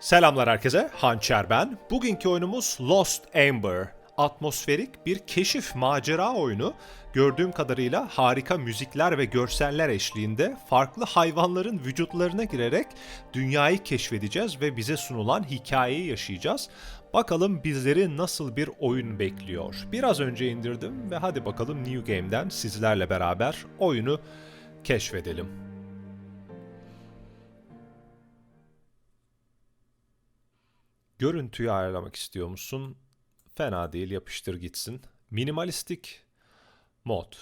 Selamlar herkese, Hançer ben. Bugünkü oyunumuz Lost Amber. Atmosferik bir keşif macera oyunu. Gördüğüm kadarıyla harika müzikler ve görseller eşliğinde farklı hayvanların vücutlarına girerek dünyayı keşfedeceğiz ve bize sunulan hikayeyi yaşayacağız. Bakalım bizleri nasıl bir oyun bekliyor. Biraz önce indirdim ve hadi bakalım New Game'den sizlerle beraber oyunu keşfedelim. Görüntüyü ayarlamak istiyor musun? Fena değil, yapıştır gitsin. Minimalistik mod.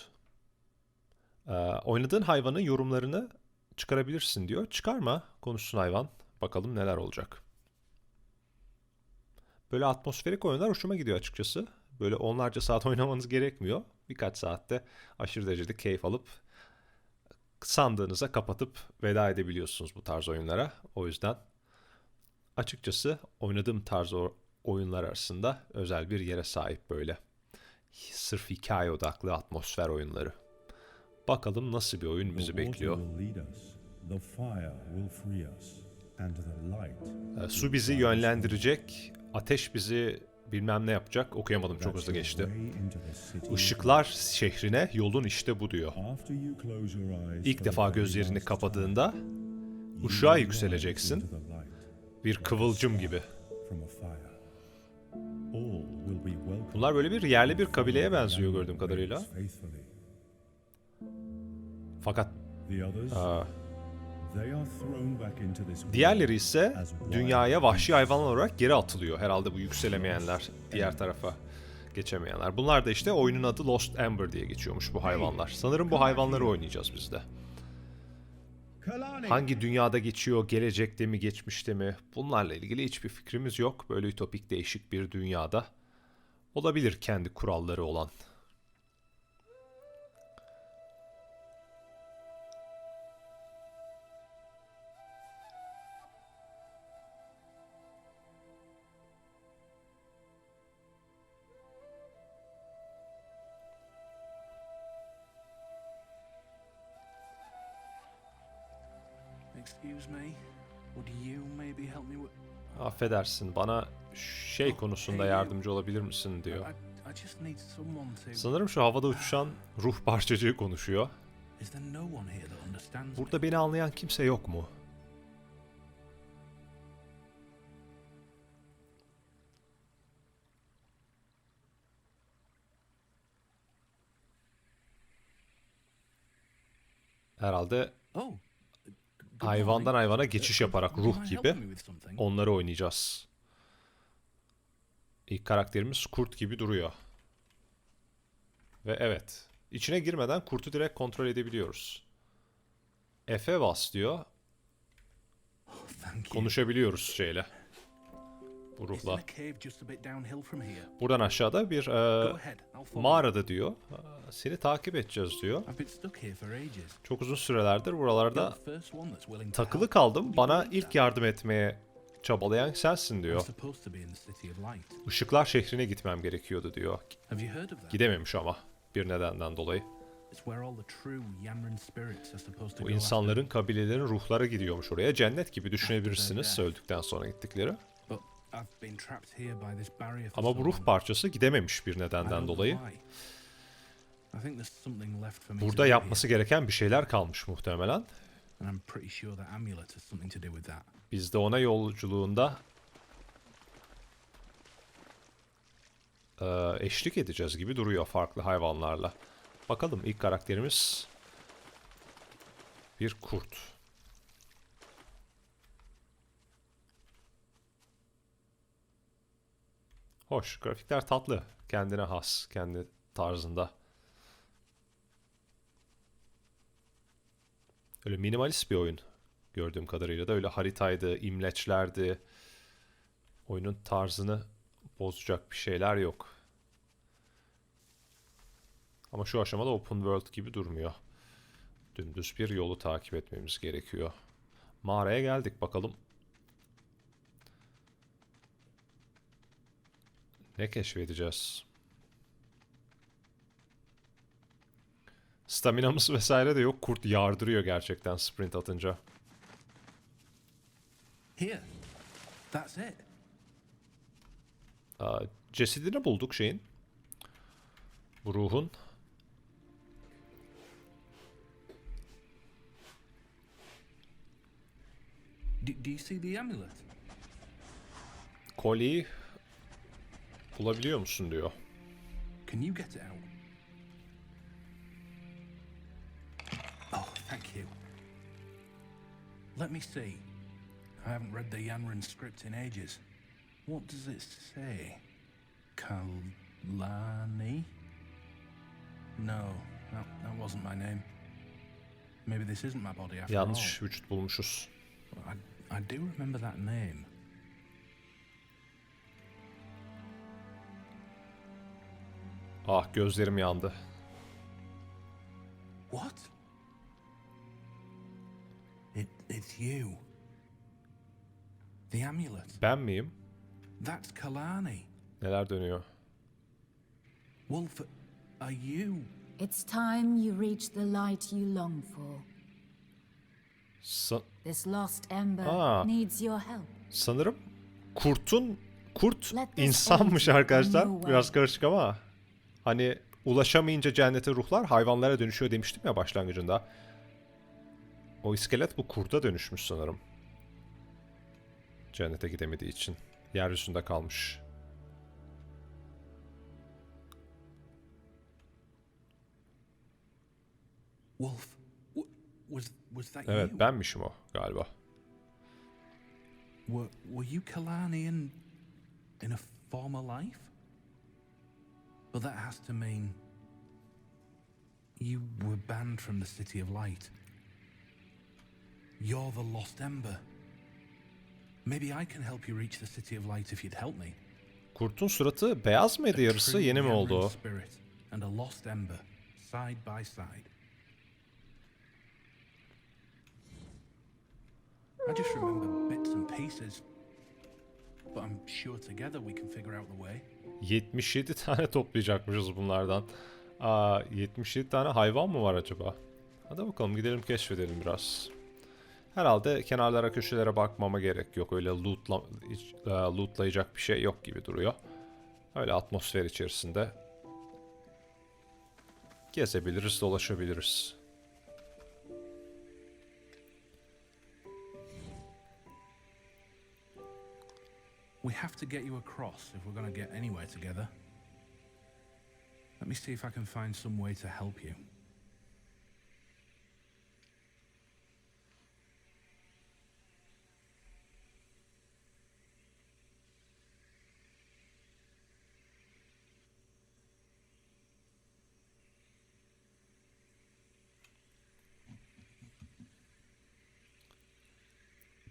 Ee, oynadığın hayvanın yorumlarını çıkarabilirsin diyor. Çıkarma, konuşsun hayvan. Bakalım neler olacak. Böyle atmosferik oyunlar hoşuma gidiyor açıkçası. Böyle onlarca saat oynamanız gerekmiyor. Birkaç saatte aşırı derecede keyif alıp sandığınıza kapatıp veda edebiliyorsunuz bu tarz oyunlara. O yüzden açıkçası oynadığım tarz oyunlar arasında özel bir yere sahip böyle. Sırf hikaye odaklı atmosfer oyunları. Bakalım nasıl bir oyun bizi bekliyor. Ee, Su bizi yönlendirecek, ateş bizi bilmem ne yapacak. Okuyamadım çok hızlı geçti. Işıklar şehrine yolun işte bu diyor. İlk defa gözlerini kapadığında ışığa yükseleceksin. Bir kıvılcım gibi. Bunlar böyle bir yerli bir kabileye benziyor gördüğüm kadarıyla. Fakat aa, diğerleri ise dünyaya vahşi hayvanlar olarak geri atılıyor. Herhalde bu yükselemeyenler, diğer tarafa geçemeyenler. Bunlar da işte oyunun adı Lost Amber diye geçiyormuş bu hayvanlar. Sanırım bu hayvanları oynayacağız biz de. Hangi dünyada geçiyor, gelecekte mi, geçmişte mi? Bunlarla ilgili hiçbir fikrimiz yok. Böyle ütopik değişik bir dünyada. Olabilir kendi kuralları olan. Affedersin bana şey konusunda yardımcı olabilir misin diyor. Sanırım şu havada uçuşan ruh parçacığı konuşuyor. Burada beni anlayan kimse yok mu? Herhalde Oh, hayvandan hayvana geçiş yaparak ruh gibi onları oynayacağız. İlk karakterimiz kurt gibi duruyor. Ve evet, içine girmeden kurtu direkt kontrol edebiliyoruz. F'e bas diyor. Konuşabiliyoruz şeyle. Here? Buradan aşağıda bir e, mağarada diyor. E, Seni takip edeceğiz diyor. Çok uzun sürelerdir buralarda takılı kaldım. Bana ilk yardım etmeye çabalayan sensin diyor. Işıklar şehrine gitmem gerekiyordu diyor. Gidememiş ama bir nedenden dolayı. Bu insanların, kabilelerin ruhları gidiyormuş oraya. Cennet gibi düşünebilirsiniz öldükten sonra gittikleri. Ama bu ruh parçası gidememiş bir nedenden dolayı. Burada yapması gereken bir şeyler kalmış muhtemelen. Biz de ona yolculuğunda eee, eşlik edeceğiz gibi duruyor farklı hayvanlarla. Bakalım ilk karakterimiz bir kurt. Hoş, grafikler tatlı. Kendine has, kendi tarzında. Öyle minimalist bir oyun gördüğüm kadarıyla da öyle haritaydı, imleçlerdi. Oyunun tarzını bozacak bir şeyler yok. Ama şu aşamada open world gibi durmuyor. Dümdüz bir yolu takip etmemiz gerekiyor. Mağaraya geldik bakalım. Ne keşfedeceğiz? Staminamız vesaire de yok. Kurt yardırıyor gerçekten sprint atınca. Here, That's it. Aa, cesedini bulduk şeyin. Bu ruhun. Do, do you see the amulet? Kolyeyi bulabiliyor musun diyor. Can you get it out? Oh, thank you. Let me see. I haven't read the Yanran script in ages. What does it say? Kalani? No, that, that wasn't my name. Maybe this isn't my body after Yanlış vücut bulmuşuz. all. I, I do remember that name. Ah gözlerim yandı. What? It, it's you. The amulet. Ben miyim? That's Kalani. Neler dönüyor? Wolf, are you? It's time you reach the light you long for. Sa- This lost ember Ah. needs your help. sanırım kurtun kurt insanmış arkadaşlar. Biraz karışık ama hani ulaşamayınca cennete ruhlar hayvanlara dönüşüyor demiştim ya başlangıcında. O iskelet bu kurda dönüşmüş sanırım. Cennete gidemediği için. Yeryüzünde kalmış. Wolf, was was that Evet you? benmişim o galiba. Were, were you Kalani in, in a former life? But that has to mean you were banned from the City of Light. You're the Lost Ember. Maybe I can help you reach the City of Light if you'd help me. Kurtun suratı beyaz mıydı yarısı yeni mi oldu? Spirit and a Lost Ember, side by side. I just remember bits and pieces, but I'm sure together we can figure out the way. 77 tane toplayacakmışız bunlardan. Aa, 77 tane hayvan mı var acaba? Hadi bakalım gidelim keşfedelim biraz. Herhalde kenarlara köşelere bakmama gerek yok. Öyle lootla, e, lootlayacak bir şey yok gibi duruyor. Öyle atmosfer içerisinde gezebiliriz, dolaşabiliriz. We have to get you across if we're going to get anywhere together. Let me see if I can find some way to help you.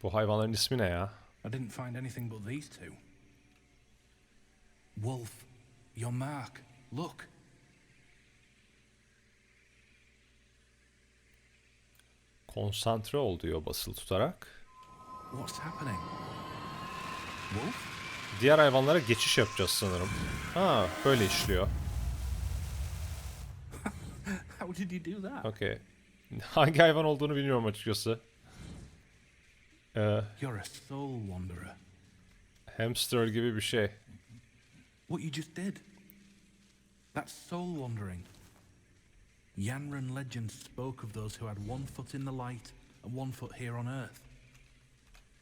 Bu hayvanların ismi ne ya? I didn't find anything but these two. Wolf, your mark. Look. Konsantre ol diyor basılı tutarak. What's happening? Wolf? Diğer hayvanlara geçiş yapacağız sanırım. Ha, böyle işliyor. How did you do that? Okey. Hangi hayvan olduğunu bilmiyorum açıkçası. Ee, You're a soul wanderer. hamster gibi bir şey. What you just did. That's soul wandering. Yanran legend spoke of those who had one foot in the light and one foot here on earth.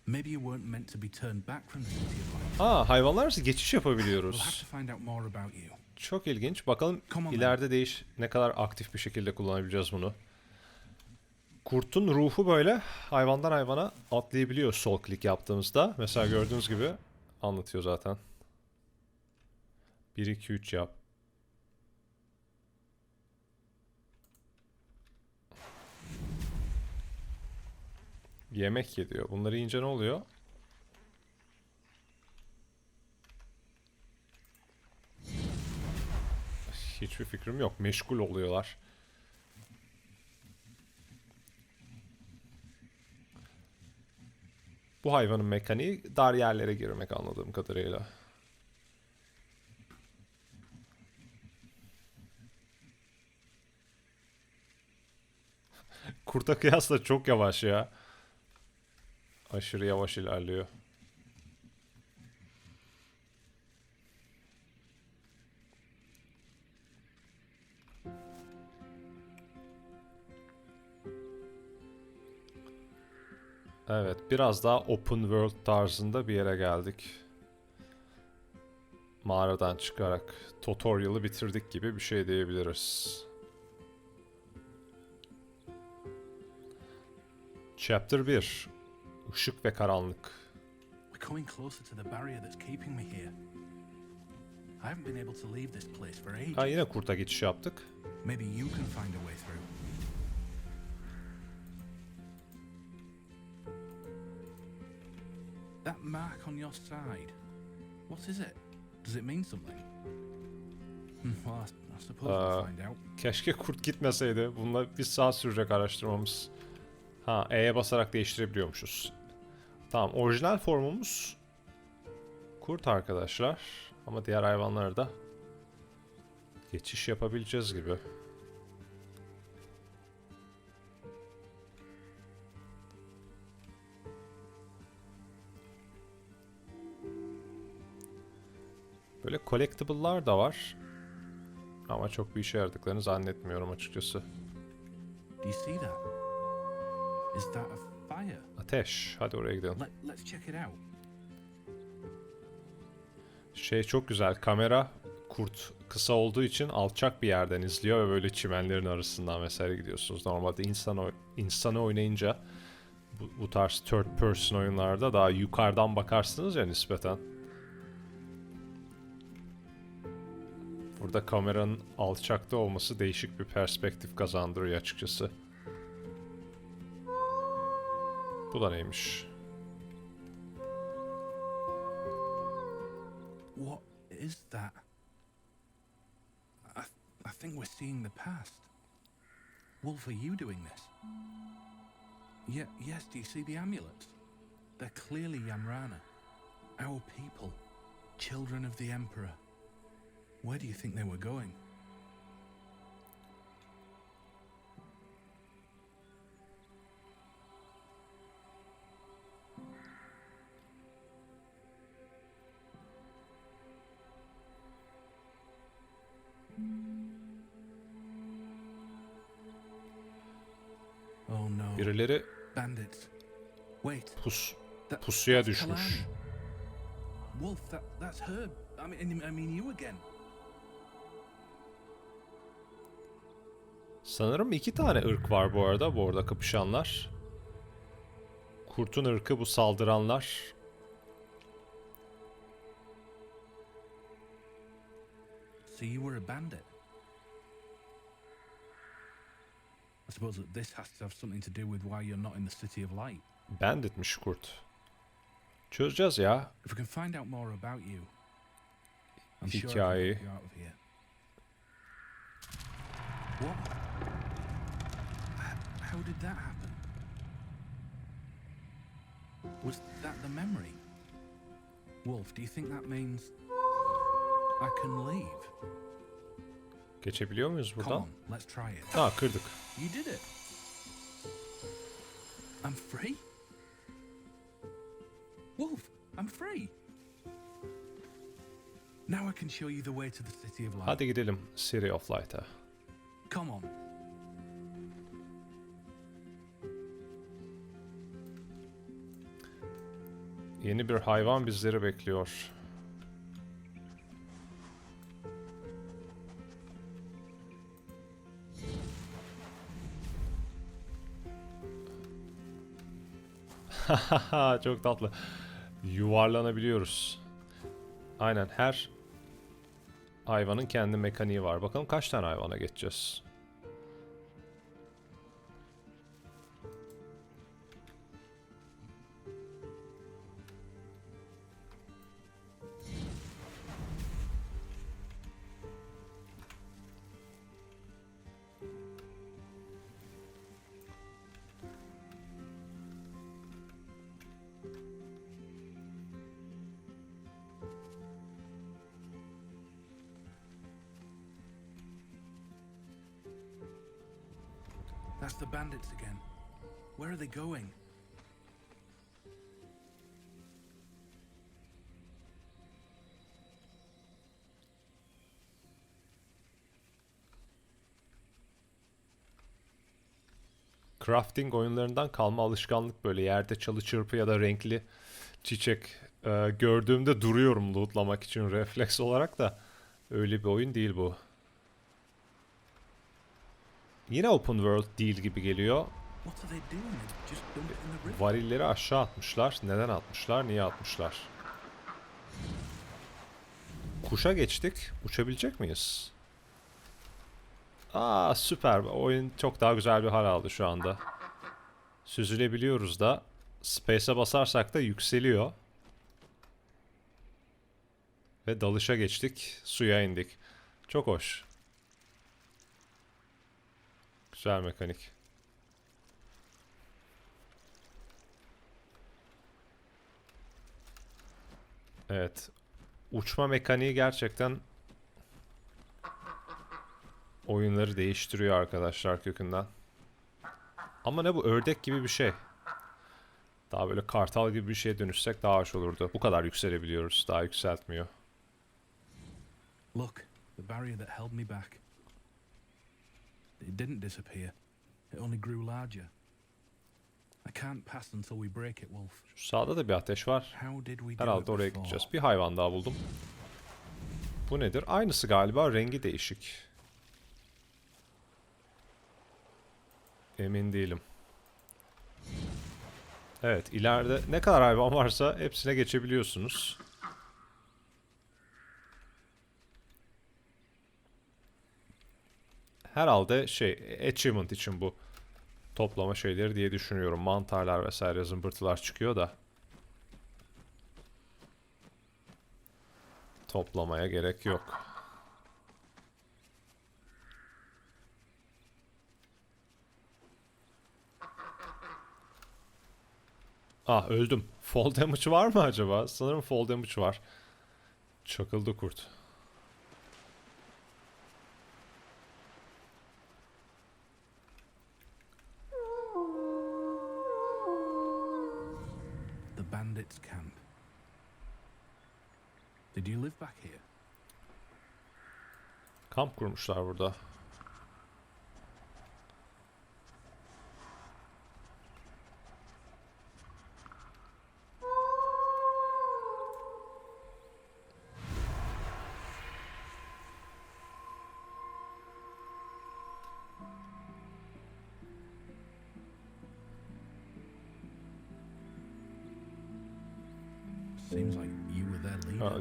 Maybe you weren't meant to be turned back from the city of light. Aa, hayvanlar arası geçiş We'll have yapabiliyoruz. to find out more about you. Çok ilginç. Bakalım ileride değiş ne kadar aktif bir şekilde kullanabileceğiz bunu. Kurtun ruhu böyle hayvandan hayvana atlayabiliyor sol klik yaptığımızda. Mesela gördüğünüz gibi anlatıyor zaten. 1 2 3 yap. Yemek ye diyor. Bunları yiyince ne oluyor? Hiçbir fikrim yok. Meşgul oluyorlar. Bu hayvanın mekaniği dar yerlere girmek anladığım kadarıyla. Kurta kıyasla çok yavaş ya. Aşırı yavaş ilerliyor. Evet, biraz daha open world tarzında bir yere geldik. Mağaradan çıkarak tutorial'ı bitirdik gibi bir şey diyebiliriz. Chapter 1 Işık ve Karanlık We're coming closer to the barrier that's keeping me here. I haven't been able to leave this place for ages. Ha yine kurta geçiş yaptık. Maybe you can find a way through. Mark on your side. What is it? Does it mean something? Hmm, well, I, suppose we'll find out. Keşke kurt gitmeseydi. Bununla bir saat sürecek araştırmamız. Ha E'ye basarak değiştirebiliyormuşuz. Tamam orijinal formumuz kurt arkadaşlar. Ama diğer hayvanlara da geçiş yapabileceğiz gibi. Böyle collectible'lar da var. Ama çok bir işe yaradıklarını zannetmiyorum açıkçası. Ateş. Hadi oraya gidelim. Let, let's check it out. Şey çok güzel. Kamera kurt kısa olduğu için alçak bir yerden izliyor ve böyle çimenlerin arasından vesaire gidiyorsunuz. Normalde insan insanı oynayınca bu, bu tarz third person oyunlarda daha yukarıdan bakarsınız ya nispeten. Burada kameranın alçakta olması değişik bir perspektif kazandırıyor açıkçası. Bu da neymiş? What is that? I, I think we're seeing the past. Wolf, are you doing this? Yeah, yes, do you see the amulets? They're clearly Yamrana. Our people. Children of the Emperor. Where do you think they were going? Oh. Birileri pus pusuya düşmüş. Wolf, that, that's her. I mean, I mean you again. Sanırım iki tane ırk var bu arada bu arada kapışanlar. Kurtun ırkı bu saldıranlar. So you were a bandit. I suppose that this has to have something to do with why you're not in the City of Light. Banditmiş kurt. Çözeceğiz ya. If we can find out more about you, I'm sure I can help you out of here. What? Did that happen? Was that the memory? Wolf, do you think that means I can leave? Geçebiliyor muyuz Come buradan? on, let's try it. Ha kırdık. You did it. I'm free? Wolf, I'm free. Now I can show you the way to the City of Light. Hadi gidelim City of Light'a. Come on. Yeni bir hayvan bizleri bekliyor. Çok tatlı. Yuvarlanabiliyoruz. Aynen her hayvanın kendi mekaniği var. Bakalım kaç tane hayvana geçeceğiz. That's the bandits again. Where are they going? crafting oyunlarından kalma alışkanlık böyle yerde çalı çırpı ya da renkli çiçek e, gördüğümde duruyorum lootlamak için refleks olarak da öyle bir oyun değil bu. Yine open world değil gibi geliyor. Varilleri aşağı atmışlar. Neden atmışlar? Niye atmışlar? Kuşa geçtik. Uçabilecek miyiz? Aa süper. Oyun çok daha güzel bir hal aldı şu anda. Süzülebiliyoruz da. Space'e basarsak da yükseliyor. Ve dalışa geçtik. Suya indik. Çok hoş. Güzel mekanik. Evet. Uçma mekaniği gerçekten oyunları değiştiriyor arkadaşlar kökünden. Ama ne bu ördek gibi bir şey. Daha böyle kartal gibi bir şeye dönüşsek daha hoş olurdu. Bu kadar yükselebiliyoruz. Daha yükseltmiyor. Look, the barrier that held me back. It didn't disappear. It only grew larger. I can't pass until we break it, Wolf. Şu sağda da bir ateş var. How did we do Herhalde oraya gideceğiz. Bir hayvan daha buldum. Bu nedir? Aynısı galiba. Rengi değişik. Emin değilim. Evet, ileride ne kadar hayvan varsa hepsine geçebiliyorsunuz. Herhalde şey, achievement için bu toplama şeyleri diye düşünüyorum. Mantarlar vesaire zımbırtılar çıkıyor da. Toplamaya gerek yok. Ah öldüm. Fall damage var mı acaba? Sanırım fall damage var. Çakıldı kurt. The bandits' camp. Did you live back here? Kamp kurmuşlar burada.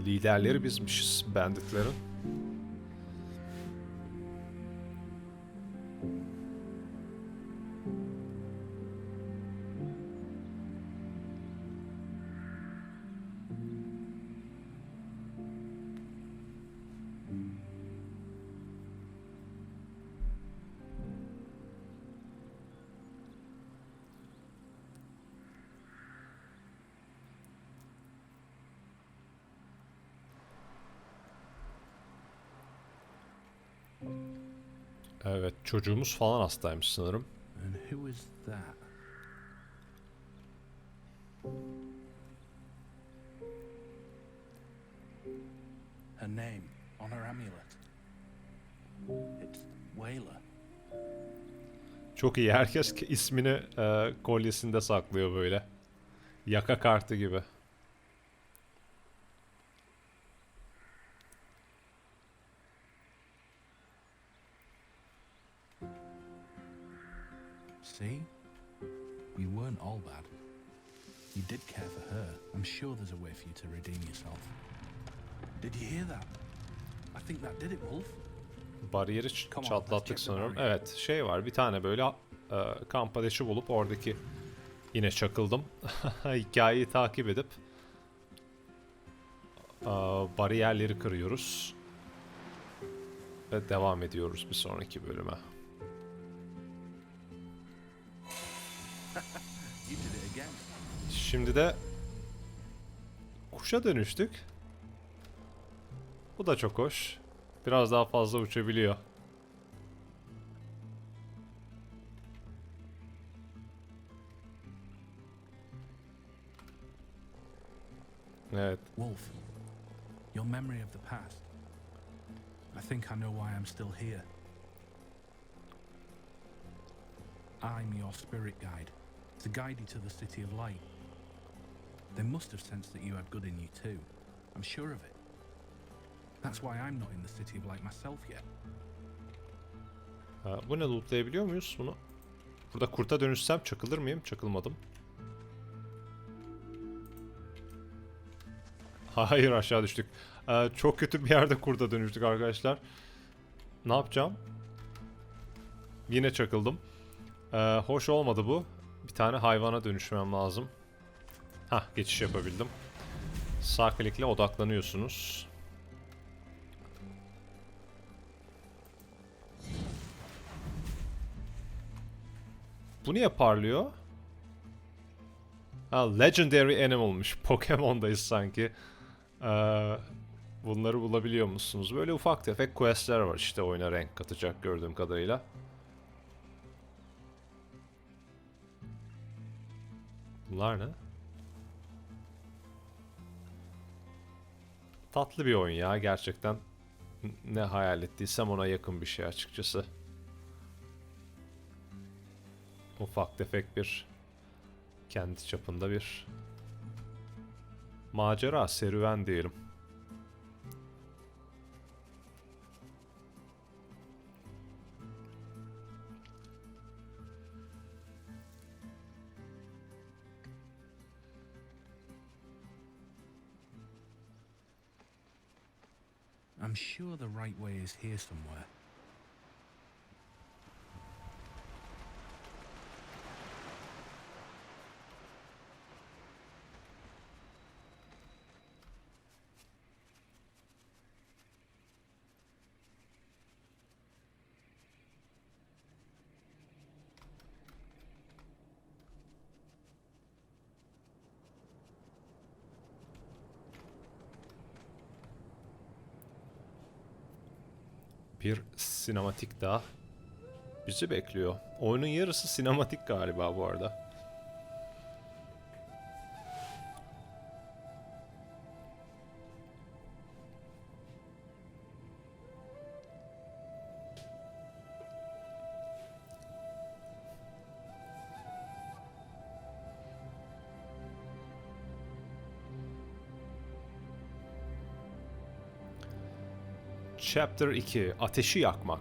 Liderleri bizmişiz banditlerin. Evet çocuğumuz falan hastaymış sanırım. And who is that? Her name on her amulet. It's Whaler. Çok iyi. Herkes ismini e, kolyesinde saklıyor böyle. Yaka kartı gibi. See? You weren't all bad. You did care for her. I'm sure there's a way for you to redeem yourself. Did you hear that? I think that did it, Wolf. Bariyeri çatlattık sanırım. Evet şey var bir tane böyle e, kamp ateşi bulup oradaki yine çakıldım. Hikayeyi takip edip e, bariyerleri kırıyoruz. Ve devam ediyoruz bir sonraki bölüme. Şimdi de kuşa dönüştük. Bu da çok hoş. Biraz daha fazla uçabiliyor. Evet. Wolf, your memory of the past. I think I know why I'm still here. I'm your spirit guide, to guide you to the City of Light. They must have sensed that you had good in you too. I'm sure of it. That's why I'm not in the City of Light myself yet. Ha, bu ne lootlayabiliyor muyuz bunu? Burada kurta dönüşsem çakılır mıyım? Çakılmadım. Hayır aşağı düştük. Ee, çok kötü bir yerde kurta dönüştük arkadaşlar. Ne yapacağım? Yine çakıldım. Ee, hoş olmadı bu. Bir tane hayvana dönüşmem lazım. Hah geçiş yapabildim. Sağ klikle odaklanıyorsunuz. Bu niye parlıyor? Ha, Legendary Animal'mış. Pokemon'dayız sanki. Ee, bunları bulabiliyor musunuz? Böyle ufak tefek questler var işte oyuna renk katacak gördüğüm kadarıyla. Bunlar ne? Tatlı bir oyun ya gerçekten. Ne hayal ettiysem ona yakın bir şey açıkçası. Ufak tefek bir kendi çapında bir macera, serüven diyelim. I'm sure the right way is here somewhere. Sinematik daha bizi bekliyor. Oyunun yarısı sinematik galiba bu arada. Chapter 2 Ateşi yakmak.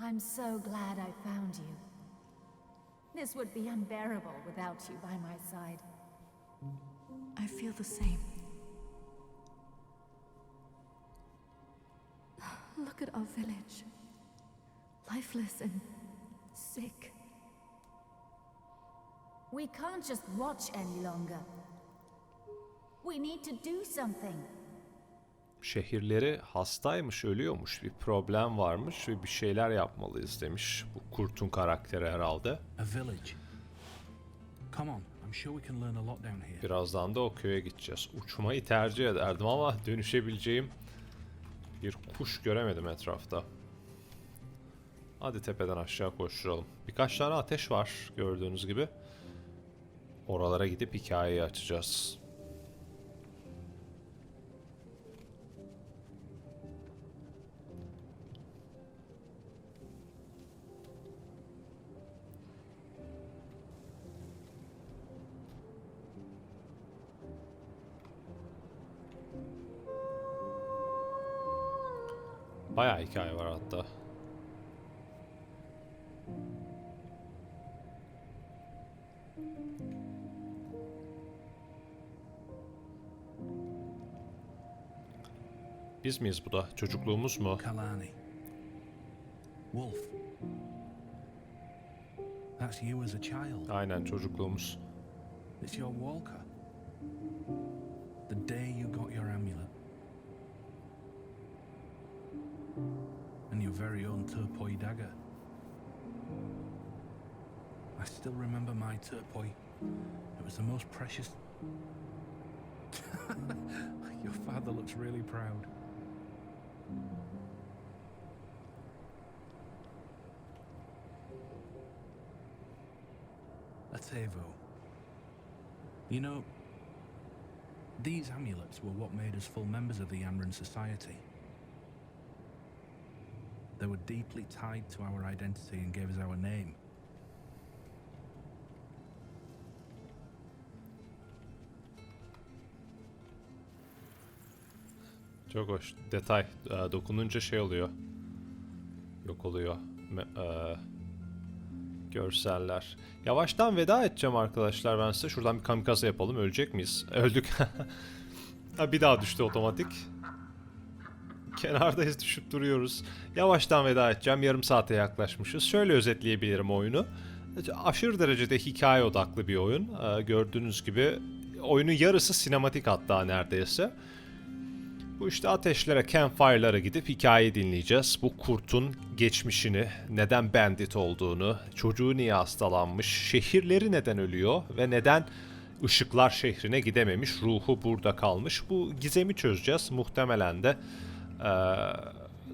I'm so glad I found you. This would be unbearable without you by my side. I feel the same. Look at our village. Lifeless and sick. We can't just watch any longer. We need to do something. Şehirleri hastaymış, ölüyormuş, bir problem varmış ve bir şeyler yapmalıyız demiş. Bu kurtun karakteri herhalde. A village. Come on, I'm sure we can learn a lot down here. Birazdan da o köye gideceğiz. Uçmayı tercih ederdim ama dönüşebileceğim bir kuş göremedim etrafta. Hadi tepeden aşağı koşturalım. Birkaç tane ateş var gördüğünüz gibi. Oralara gidip hikayeyi açacağız. Bayağı hikaye var hatta. Biz miyiz bu da? Çocukluğumuz mu? Kalani. Wolf. That's you as a child. Aynen çocukluğumuz. It's your Walker. The day you got your amulet. And your very own turquoise dagger. I still remember my turquoise. It was the most precious. your father looks really proud. A Tevo. You know, these amulets were what made us full members of the Yanran Society. They were deeply tied to our identity and gave us our name. Çok hoş. Detay. Ee, dokununca şey oluyor. Yok oluyor. Me- ee, görseller. Yavaştan veda edeceğim arkadaşlar ben size. Şuradan bir kamikaze yapalım. Ölecek miyiz? Öldük. ha, bir daha düştü otomatik. Kenardayız düşüp duruyoruz. Yavaştan veda edeceğim. Yarım saate yaklaşmışız. Şöyle özetleyebilirim oyunu. Aşırı derecede hikaye odaklı bir oyun. Ee, gördüğünüz gibi oyunun yarısı sinematik hatta neredeyse. Bu işte ateşlere, campfire'lara gidip hikaye dinleyeceğiz. Bu kurtun geçmişini, neden bandit olduğunu, çocuğu niye hastalanmış, şehirleri neden ölüyor ve neden ışıklar şehrine gidememiş, ruhu burada kalmış. Bu gizemi çözeceğiz. Muhtemelen de eee,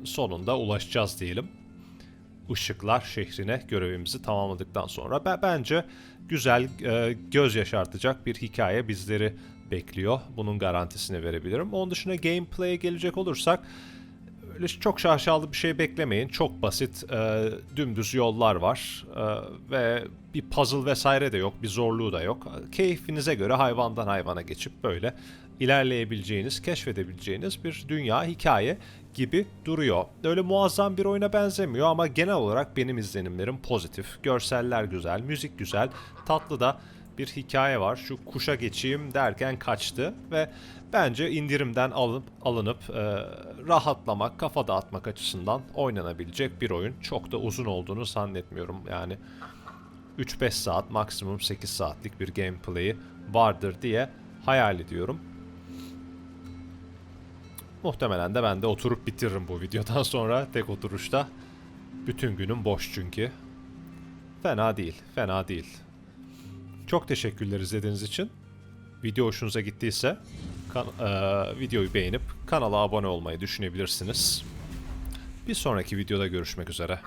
sonunda ulaşacağız diyelim. Işıklar şehrine görevimizi tamamladıktan sonra ben, bence güzel, e, göz yaşartacak bir hikaye bizleri bekliyor. Bunun garantisini verebilirim. Onun dışında gameplay'e gelecek olursak öyle çok şaşalı bir şey beklemeyin. Çok basit, e, dümdüz yollar var e, ve bir puzzle vesaire de yok, bir zorluğu da yok. Keyfinize göre hayvandan hayvana geçip böyle ilerleyebileceğiniz, keşfedebileceğiniz bir dünya, hikaye gibi duruyor. Öyle muazzam bir oyuna benzemiyor ama genel olarak benim izlenimlerim pozitif. Görseller güzel, müzik güzel, tatlı da bir hikaye var. Şu kuşa geçeyim derken kaçtı ve bence indirimden alınıp alınıp e, rahatlamak, kafa dağıtmak açısından oynanabilecek bir oyun. Çok da uzun olduğunu zannetmiyorum. Yani 3-5 saat maksimum 8 saatlik bir gameplay'i vardır diye hayal ediyorum. Muhtemelen de ben de oturup bitiririm bu videodan sonra tek oturuşta. Bütün günüm boş çünkü. Fena değil, fena değil. Çok teşekkürler izlediğiniz için. Video hoşunuza gittiyse kan- eee, videoyu beğenip kanala abone olmayı düşünebilirsiniz. Bir sonraki videoda görüşmek üzere.